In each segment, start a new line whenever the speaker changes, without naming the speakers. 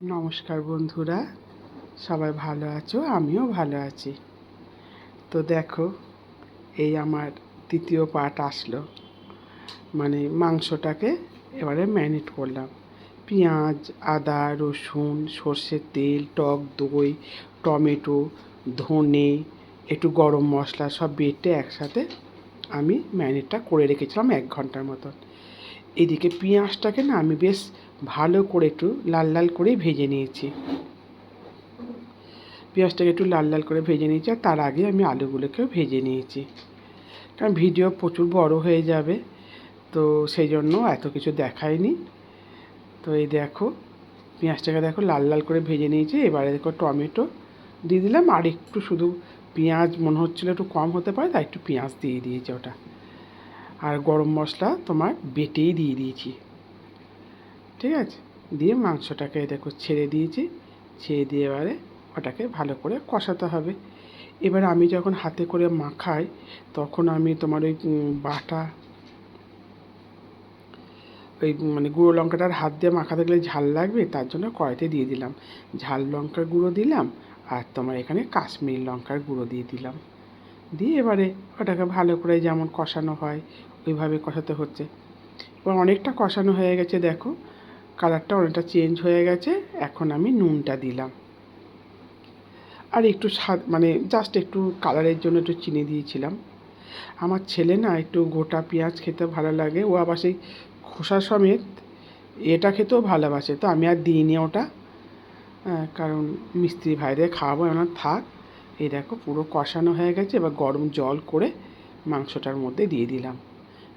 নমস্কার বন্ধুরা, সবাই ভালো আছো? আমিও ভালো আছি। তো দেখো, এই আমার তৃতীয় পার্ট আসলো। মানে মাংসটাকে এবারে ম্যারিনেট করলাম। পেঁয়াজ, আদা, রসুন, সর্ষের তেল, টক দই, টমেটো, ধনে, একটু গরম মশলা সব বেটে একসাথে আমি ম্যারিনেটটা করে রেখেছিলাম এক ঘণ্টার মতন। এদিকে পেঁয়াজটাকে না আমি বেশ ভালো করে একটু লাল লাল করে ভেজে নিয়েছি। পেঁয়াজটাকে একটু লাল লাল করে ভেজে নিয়েছি আর তার আগে আমি আলুগুলোকেও ভেজে নিয়েছি। কারণ ভিডিও প্রচুর বড় হয়ে যাবে, তো সেই জন্য এত কিছু দেখায়নি তো এই দেখো, পেঁয়াজটাকে দেখো লাল লাল করে ভেজে নিয়েছি। এবারে দেখো টমেটো দিয়ে দিলাম, আর একটু শুধু পেঁয়াজ মনে হচ্ছিল একটু কম হতে পারে, তাই একটু পেঁয়াজ দিয়ে দিয়েছি ওটা। আর গরম মশলা তোমার বেটেই দিয়ে দিয়েছি। ঠিক আছে? দিয়ে মাংসটাকে দেখো ছেড়ে দিয়েছি। ছেড়ে দিয়ে এবারে ওটাকে ভালো করে কষাতে হবে। এবার আমি যখন হাতে করে মাখাই, তখন আমি তোমার ওই বাটা, ওই মানে গুঁড়ো লঙ্কাটার হাত দিয়ে মাখাতে গেলে ঝাল লাগবে, তার জন্য কড়াইতে দিয়ে দিলাম। ঝাল লঙ্কার গুঁড়ো দিলাম আর তোমার এখানে কাশ্মীর লঙ্কার গুঁড়ো দিয়ে দিলাম। দিয়ে এবারে ওটাকে ভালো করে যেমন কষানো হয়, ওইভাবে কষাতে হচ্ছে। এবার অনেকটা কষানো হয়ে গেছে, দেখো। কালারটা অনেকটা চেঞ্জ হয়ে গেছে, এখন আমি নুনটা দিলাম। আর একটু স্বাদ মানে জাস্ট একটু কালারের জন্য একটু চিনি দিয়েছিলাম। আমার ছেলে না একটু গোটা পেঁয়াজ খেতে ভালো লাগে, ও আবার সেই খোসা সমেত এটা খেতেও ভালোবাসে। তো আমি আর দিইনি ওটা কারণ মিস্ত্রি ভাইদের খাওয়াবো, এমন থাক। এই দেখো, পুরো কষানো হয়ে গেছে। এবার গরম জল করে মাংসটার মধ্যে দিয়ে দিলাম।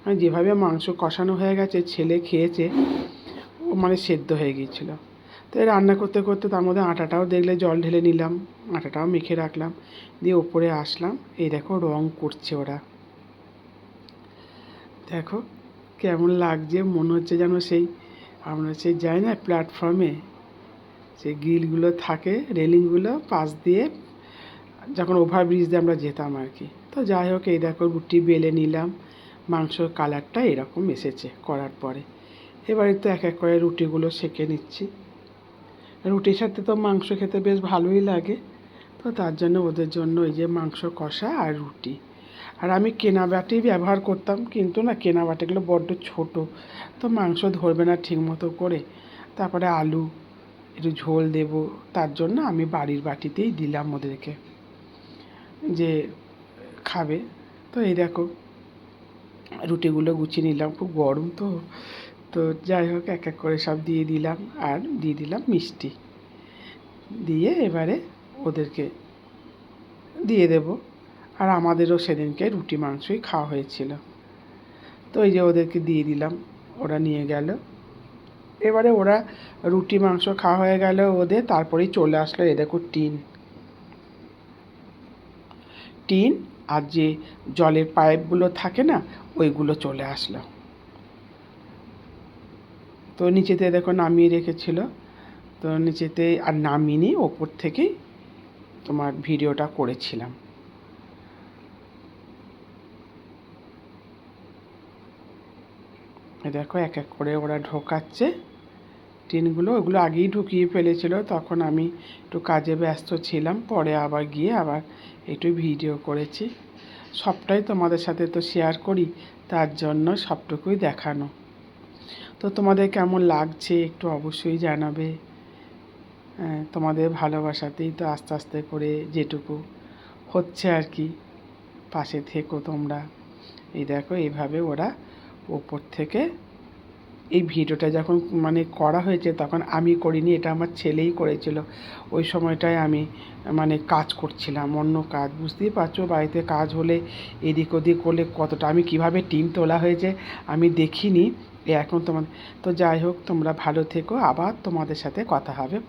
মানে যেভাবে মাংস কষানো হয়ে গেছে, ছেলে খেয়েছে, ও মানে সেদ্ধ হয়ে গিয়েছিল। তো রান্না করতে করতে তার মধ্যে আটাটাও দেখলে জল ঢেলে নিলাম, আটাটাও মেখে রাখলাম, দিয়ে ওপরে আসলাম। এই দেখো, রং করছে ওরা। দেখো, কেমন লাগছে, মনে হচ্ছে যেন সেই, আমরা সেই যাই না প্ল্যাটফর্মে সেই গ্রিলগুলো থাকে রেলিংগুলো পাশ দিয়ে যখন ওভারব্রিজ দিয়ে আমরা যেতাম আর কি। তো যাই হোক, এই দেখো রুটি বেলে নিলাম। মাংসর কালারটা এরকম এসেছে করার পরে। এবারে তো এক এক করে রুটিগুলো সেঁকে নিচ্ছি। রুটির সাথে তো মাংস খেতে বেশ ভালোই লাগে। তো তার জন্য ওদের জন্য ওই যে মাংস কষা আর রুটি। আর আমি কেনা বাটি ব্যবহার করতাম, কিন্তু না কেনা বাটিগুলো বড্ড ছোট। তো মাংস ধরবে না ঠিক মতো করে। তারপরে আলু, একটু ঝোল দেব, তার জন্য আমি বাড়ির বাটিতেই দিলাম ওদেরকে। যে খাবে। তো এই দেখো, রুটিগুলো গুছিয়ে নিলাম, খুব গরম তো। তো যাই হোক, এক এক করে সব দিয়ে দিলাম আর দিয়ে দিলাম মিষ্টি। দিয়ে এবারে ওদেরকে দিয়ে দেব। আর আমাদেরও সেদিনকে রুটি মাংসই খাওয়া হয়েছিল। তো এই যে ওদেরকে দিয়ে দিলাম, ওরা নিয়ে গেল। এবারে ওরা রুটি মাংস খাওয়া হয়ে গেল ওদের, তারপরেই চলে আসলো, এ দেখো টিন। টিন আর যে জলের পাইপগুলো থাকে না, ওইগুলো চলে আসলো। তো নিচেতে দেখো নামিয়ে রেখেছিল। তো নিচেতে আর নামিনি, ওপর থেকেই তোমার ভিডিওটা করেছিলাম। দেখো এক এক করে ওরা ঢোকাচ্ছে। টিনগুলো ওগুলো আগেই ঢুকিয়ে ফেলেছিল তখন আমি একটু কাজে ব্যস্ত ছিলাম পরে আবার গিয়ে আবার একটু ভিডিও করেছি। সবটাই তোমাদের সাথে তো শেয়ার করি তার জন্য সবটুকুই দেখানো। তো তোমাদের কেমন লাগছে একটু অবশ্যই জানাবে। হ্যাঁ, তোমাদের ভালোবাসাতেই তো আস্তে আস্তে করে যেটুকু হচ্ছে আর কি পাশে থেকো তোমরা। এই দেখো এইভাবে ওরা ওপর থেকে এই ভিডিওটা যখন মানে করা হয়েছে তখন আমি করিনি, এটা আমার ছেলেই করেছিল। ওই সময়টায় আমি মানে কাজ করছিলাম, অন্য কাজ। বুঝতেই পারছ? বাড়িতে কাজ হলে এদিক ওদিক করলে কতটা, আমি কীভাবে টিম তোলা হয়েছে আমি দেখিনি। এখন তোমার তো যাই হোক, তোমরা ভালো থেকো। আবার তোমাদের সাথে কথা হবে।